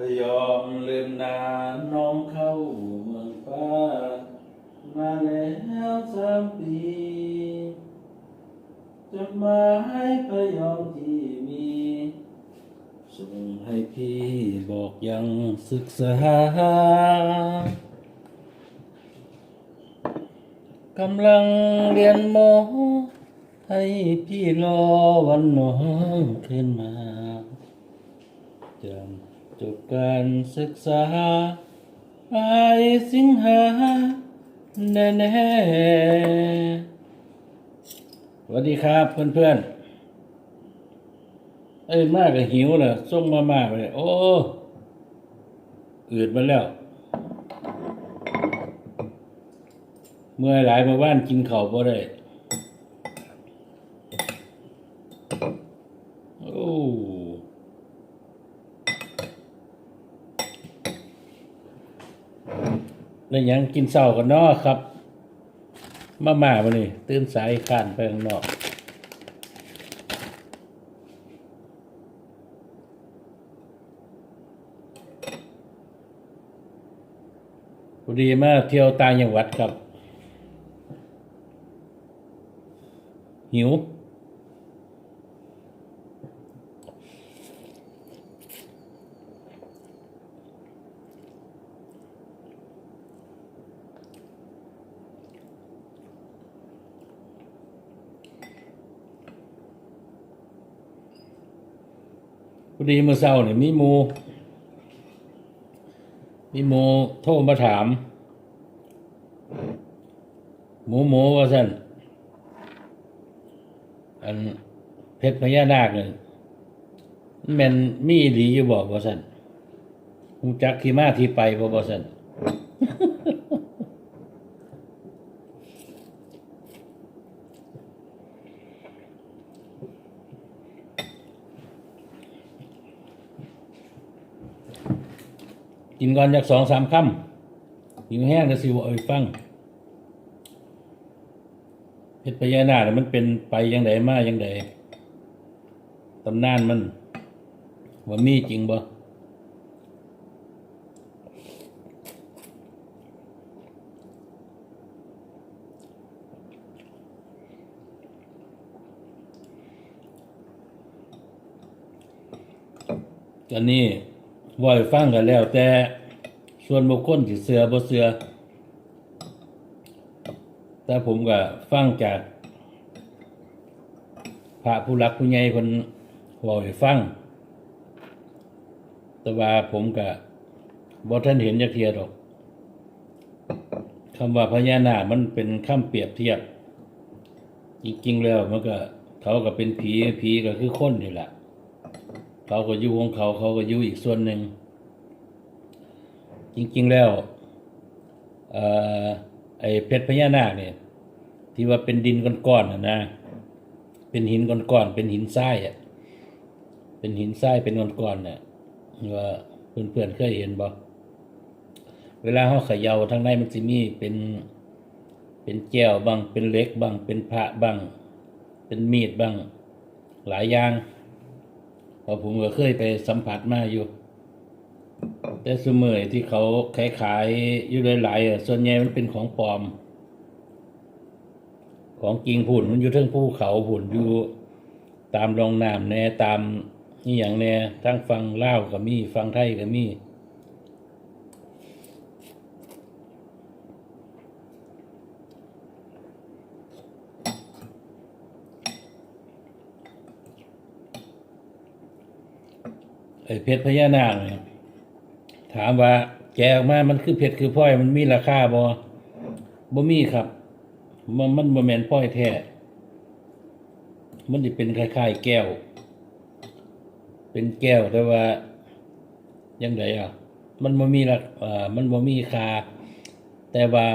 พยอมลืมนานน้องเข้าเมืองฟ้า มาแล้วสามปีจดหมายพยอมที่มีส่งให้พี่บอกยังศึกษากำลังเรียนหมอ ให้พี่รอวันน้องขึ้นมาจำ จบการศึกษาปลายสิงหาแน่แน่ๆสวัสดีครับเพื่อนๆเอ้ยมากก็หิวเลยส่งมามากเลยโอ้อืดมาแล้ว เมื่อยหลายมาบ้านกินเข้าบ่ได้ โอ้ แล้วยังกินเช้ากันเนาะครับ มาม่ามานี่ตื่นสายข้านไปข้างนอกพอดีมาเที่ยวต่างจังหวัดครับ หิว พอดีเมื่อเช้าเนี่ยมีหมูมีหมูโทรมาถาม หมูหมูว่าสั่นอันเพชรพญานาคเนี่ยมันมีดีอยู่บอกว่าสั่นหูจักที่มาที่ไปบ่ว่าสั่น กินก่อนจากสองสามคำหิวแห้งก็สิว่าเอ้ยฟังเพชรพญานาคน่ะมันเป็นไปยังไงมายังไงตำนานมันว่ามีจริงบ่กันนี้ ว่าให้ฟังกันแล้ว แต่ส่วนบุคคลที่เสือบ่เสือ แต่ผมก็ฟังจาก พระผู้รักผู้ใหญ่คนเว่าให้ฟัง แต่ว่าผมก็บ่ท่านเห็นจักเทียดอกคำว่าพญานาคมันเป็นคำเปรียบเทียบ จริงๆแล้วมันก็เขาก็เป็นผีผีก็คือคนนี่แหละ เขาก็อยู่ของเขาเขาก็อยู่อีกส่วนหนึ่ง จริง ๆ แล้วอไอ้เพชรพญานาคเนี่ย ที่ว่าเป็นดินก้อนๆนะนะ เป็นหินก้อนๆเป็นหินทรายอะเป็นหินทรายเป็นก้อนๆเนี่ยว่าเพื่อนๆเคยเห็นบ่เวลาเขาเขย่าทางในมันสิมีเป็นเป็นแก้วบ้างเป็นเล็กบ้างเป็นพระบ้างเป็นมีดบ้างหลายอย่าง พอผมก็เคยไปสัมผัสมาอยู่ แต่สมัยที่เขาขายขายอยู่หลายๆส่วนใหญ่มันเป็นของปลอม ของจริงผุ่นมันอยู่ทั้งภูเขาผุ่นอยู่ตามรองน้ำแน่ตามนี่อย่างแน่ทั้งฟังเล่าวก็มีฟังไทยก็มี่ ไอ้เพชรพญานาคเนี่ยถามว่าแกะออกมา มันคือเพชรคือพลอย มันมีราคาบ่บ่มีครับ มันมันบ่แมนพลอยแท้ มันสิเป็นคล้ายๆแก้ว เป็นแก้วแต่ว่ายังไงอะ มันบ่มีราอ่อมันบ่มีค่า แต่ว่า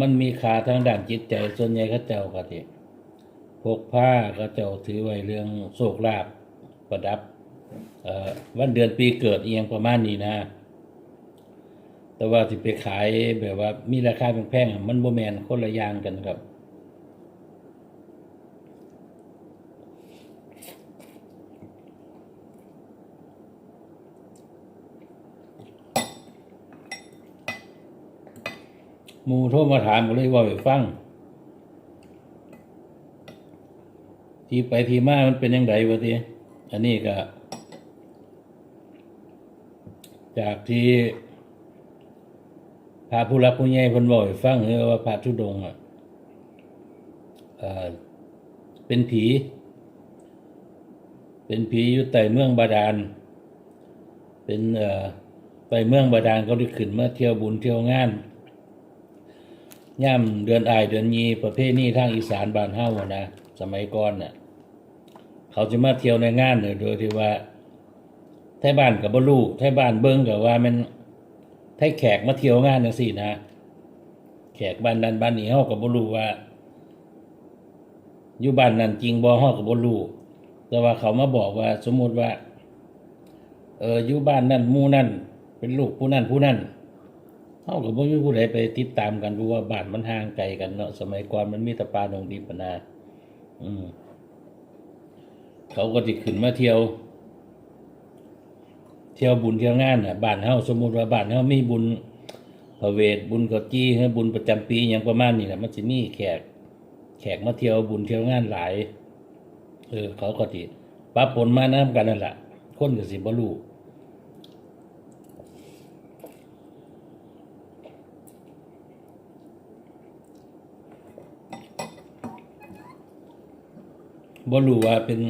มันมีค่าทางด้านจิตใจส่วนใหญ่เขาเจ้าก็สิพกผ้าเขาเจ้าถือไว้เรื่องโชคลาภประดับ วันเดือนปีเกิดเอียงประมาณนี้นะ แต่ว่าที่ไปขายแบบว่ามีราคาแพงๆมันโบแมนคนละอย่างกันครับมูโทรมาถามก็เลยว่าไปฟัง ที่ไปที่มามันเป็นยังไงวะทีอันนี้ก็ จากที่พระผู้รักผู้ใหญ่เพิ่นบอกฟังเออว่าพระธุดงอะเป็นผี เป็นผีอยู่ใต้เมืองบาดาล เป็นเอ่อใต้เมืองบาดาลเขาได้ขึ้นมาเที่ยวบุญเที่ยวงานย่ำเดือนอายเดือนยีประเภทนี้ทางอีสานบานเฮานะ สมัยก่อนน่ะ เขาจะมาเที่ยวในงานเนี่ยโดยที่ว่า ทยบ้านกับบลูไทยบ้านเบิ้งกับว่ามันไทยแขกมาเที่ยวงานจังซี่นะแขกบ้านนั้นบ้านนี้เฮากับบลูว่าอยู่บ้านนั้นจริงบ่เฮากับบลูแต่ว่าเขามาบอกว่าสมมุติว่า เอออยู่บ้านนั้นมู่นั้นเป็นลูกผู้นั้นผู้นั้นเฮาก็บ่มีผู้ใดไปติดตามกันเพราะว่าบ้านมันห่างไกลกันเนาะสมัยก่อนมันมีตะปาดงดิบนะอืมเขาก็จะขึ้นมาเที่ยว เที่ยวบุญเที่ยวงานน่ะบ้านเฮาสมมุติว่าบ้านเฮามีบุญพระเวทบุญกอจี้ฮะบุญประจำปีอย่างประมาณนี้แหละมันจะมีแขก แขกมาเที่ยวบุญเที่ยวงานหลายเออเขาก็ติปะปนมาน้ำกันนั่นแหละคนก็สิบ่รู้บ่รู้ว่าเป็น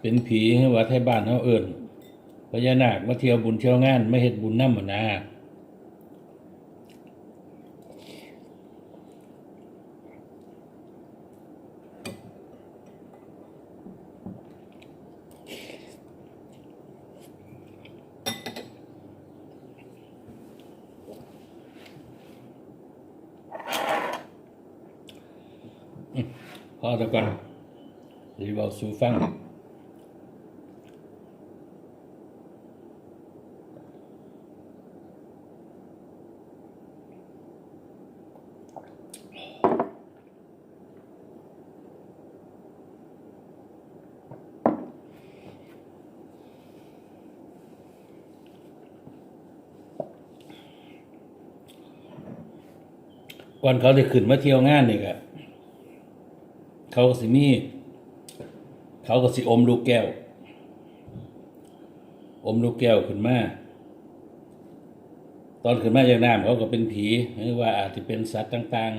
เป็นผีหรือว่าไทยบ้านเฮาเอิ้น พญานาคมาเที่ยวบุญเที่ยวงานไม่เฮ็ดบุญนำหนะพอแล้วก่อนสิเว้าสูฟัง ก่อนเขาได้ขึ้นมาเที่ยวงานนี่ก็เขาก็สิมี เขาก็สิอมลูกแก้ว อมลูกแก้วขึ้นมาตอนขึ้นมาจากน้ำเขาก็เป็นผีหรือว่าอาจจะเป็นสัตว์ต่าง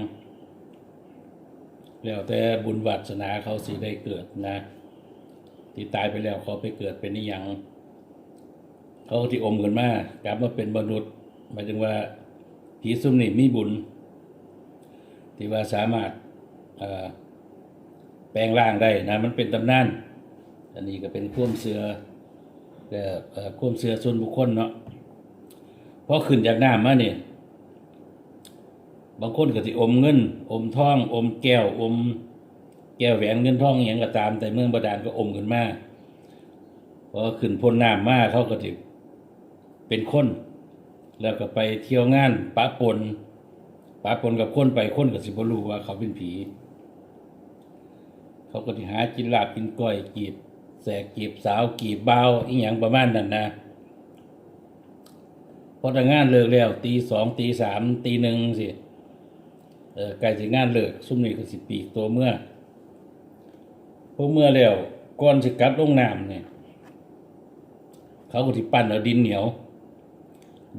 ๆ แล้วแต่บุญวัสนาเขาสิได้เกิดนะที่ตายไปแล้วเขาไปเกิดเป็นนิยังเขาก็ที่อมขึ้นมากลับมาเป็นมนุษย์หมายถึงว่าผีซุ่มนี่มีบุญ ที่ว่าสามารถแปลงร่างได้นะมันเป็นตำนาน อันนี้ก็เป็นควมเสือแต่เอ่อควมเสือส่วนบุคคลเนาะพอขึ้นจากน้ำมาเนี่ยบางคนก็สิอมเงิน อมทอง อมแก้ว อม แก้วแหวนเงินทองอย่างก็ตาม แต่เมืองบาดาลก็อมขึ้นมาพอขึ้นพ้นน้ำมาเขาก็จะเป็นคน แล้วก็ไปเที่ยวงานปะปนาปนกับคนไปคนกับสิบรู้ว่าเขาเป็นผี เขาก็ที่หากินลาบกินก้อยกีบแสกกีบสาวกีบเบาอีหยังประมาณนั้นนะพอแต่งานเลิกแล้วตีสองตีสามตีหนึ่งสิเออใกล้สิงานเลิกซุ่มนี่ก็สิปีกตัวเมื่อพวกเมื่อแล้วก่อนสิกลับลงน้ำเนี่ยเขาก็ที่ปั้นเอาดินเหนียว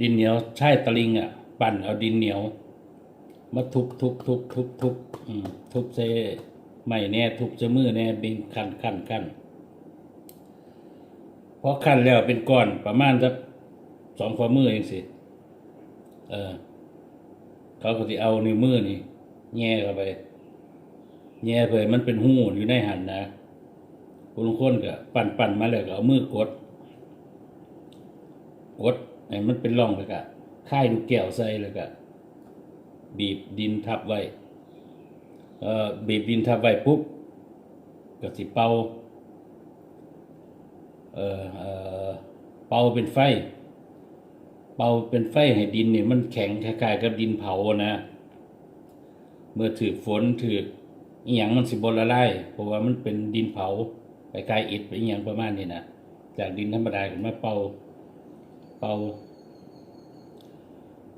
ดินเหนียวใช่ตะลิงอะ ปั้นเอาดินเหนียว มาทุบทุบทุบทุบทุบทุบเซไม่แน่ทุบเสมือแน่บินขั้นขั้นขั้นพอขั้นแล้วเป็นก้อนประมาณสักสองฝ่ามือเองสิเออ เขาก็จะเอานิ้วมือนี่แง่เข้าไปแง่เผยมันเป็นหูอยู่ในหันนะคุณคนก็ปั่นปั่นมาแล้วก็เอามือกด กดไอ้มันเป็นร่องเลยก็ค่ายลูกแก้วใส่เลยก็ บีบดินทับไว้เอ่อบีบดินทับไว้ปุ๊บก็สิเป่าเอ่อเอ่อเป่าเป็นไฟ เป่าเป็นไฟให้ดินเนี่ยมันแข็งคล้ายๆกับดินเผานะ เมื่อถือฝนถืออีหยังมันสิบละลายเพราะว่ามันเป็นดินเผาไปกลายอิฐไปอีหยังประมาณนี้นะจากดินธรรมดาขึ้นมาเป่าเป่า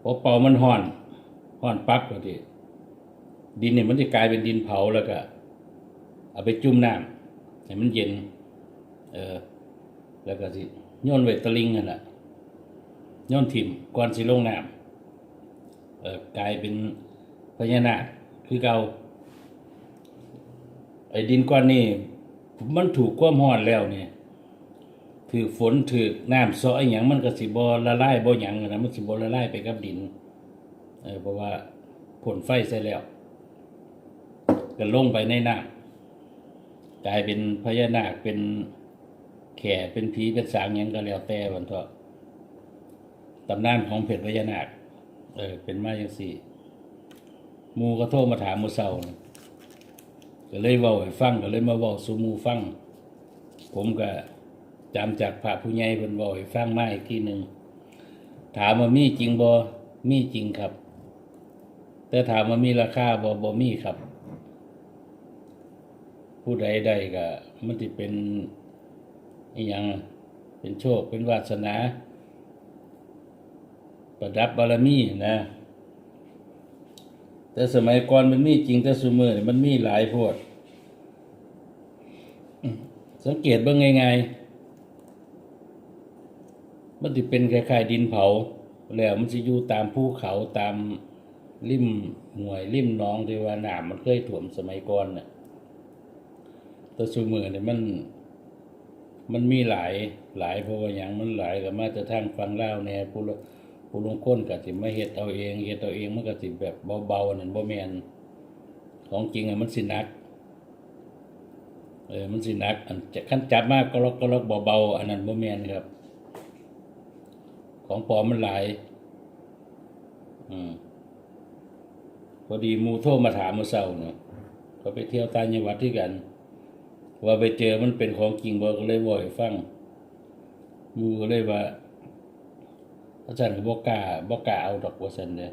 พอเป่ามันห่อน ห้อนปั๊บก็ทีดินเนี่ยมันจะกลายเป็นดินเผาแล้วก็ เอาไปจุ่มน้ำให้มันเย็น เออ แล้วก็สิโยนไว้ตะลิงนั่นแหละโยนถิ่มก่อนสิลงน้ำเออกลายเป็นพญานาคคือเกาไอ้ดินก้อนนี้มันถูกความร้อนแล้วเนี่ยถือฝนถือน้ำซอไอหย่างมันก็สิบ่ละลายบ่หยังนะมันสิบ่ละลายไปกับดิน เออเพราะว่าผลไฟใส่แล้วก็ลงไปในน้ำกลายเป็นพญานาคเป็นแข่เป็นผีเป็นสางยังก็แล้วแต่วันเถอะตำนานของเพชรพญานาค เออ เป็นมาอย่างสี่มูก็โทรมาถามมูเศร้าน่ะก็เลยเว้าให้ฟังก็เลยมาเว้าสูมูฟัง ผมก็จำจากพระผู้ใหญ่เพิ่นเว้าให้ฟังมาอีกทีหนึ่งถามว่ามีจริงบ่มีจริงครับ แต่ถามว่ามีราคาบ่บ่มีครับ ผู้ใดใดก็มันสิเป็นอีหยังเป็นโชคเป็นวาสนา ประดับบารมีนะ แต่สมัยก่อนมันมีจริงแต่สมือนี่มันมีหลายโพดสังเกตเบิ่งง่ายๆมันสิเป็นคล้ายๆดินเผา แล้วมันสิอยู่ตามภูเขาตาม ริมห้วยริมหนองที่ว่าน้ำมันเคยท่วมสมัยก่อนน่ะแต่สมือเนี่ยมัน มันมีหลายหลายเพราะว่าอย่างมันหลายก็มาจะทางฟังเล่าวแหน่ผู้ละผู้ลงก้นก็สิมาเฮ็ดเอาเองเฮ็ดเอาเองมันก็สิแบบเบาๆนั่นบ่แม่นของจริงอะมันสินักเออมันสินักอันจะขั้นจับมากก็ล็อกก็ล็อกเบาๆอันนั้นบ่แม่นครับ ของปลอมมันหลาย อืม พอดีมูโทรมาถามเมื่อเช้าเนาะเขาไปเที่ยวต่างจังหวัดที่กัน ว่าไปเจอมันเป็นของจริงบ่ก็เลยบ่ให้ฟังมูก็เลยว่าอาจารย์ก็บ่กล้าบ่กล้าเอาดอกว่าซั่นเด้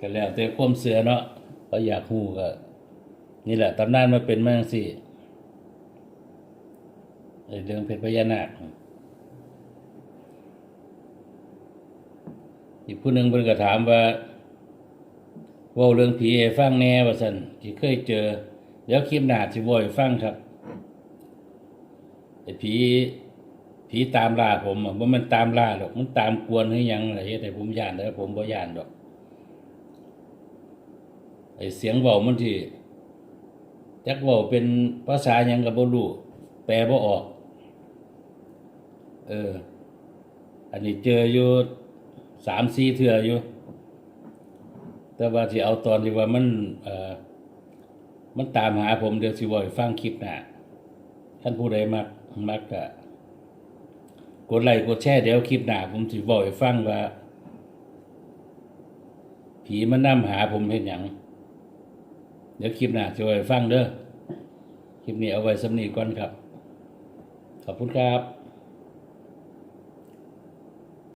ก็แล้วแต่ความเสือเนาะเขาอยากฮู้ก็ นี่แหละตำนานมันเป็นมาจังซี่ไอเรื่องเพชรพญานาค อีกผู้หนึ่งเพิ่นก็ถามว่าเว้าเรื่องผีให้ฟังแน่ว่าซั่นที่เคยเจอ เดี๋ยวคลิปหน้าสิเว้าให้ฟังครับไอ้ผีผีตามล่าผมอะบ่มันตามล่าหรอก มันตามกวนหรือยังล่ะเฮ็ดให้ผมย่านแต่ผมบ่ย่านดอกไอ้เสียงเว้ามันที่จักเว้าเป็นภาษาหยังก็บ่รู้แปลบ่ออก เออ อันนี้เจออยู่ 3-4เทื่ออยู่ แต่ว่าที่เอาตอนที่ว่ามันเอ่อมันตามหาผมเดี๋ยวสิบ่ให้ฟังคลิปหน้าท่านผู้ใดมักมักก็กดไลค์กดแชร์เดี๋ยวคลิปหน้าผมสิบ่ให้ฟังว่า ผีมันนำหาผมเฮ็ดหยังเดี๋ยวคลิปหน้าสิบ่ให้ฟังเด้อคลิปนี้เอาไว้สำนีก่อนครับ ขอบคุณครับ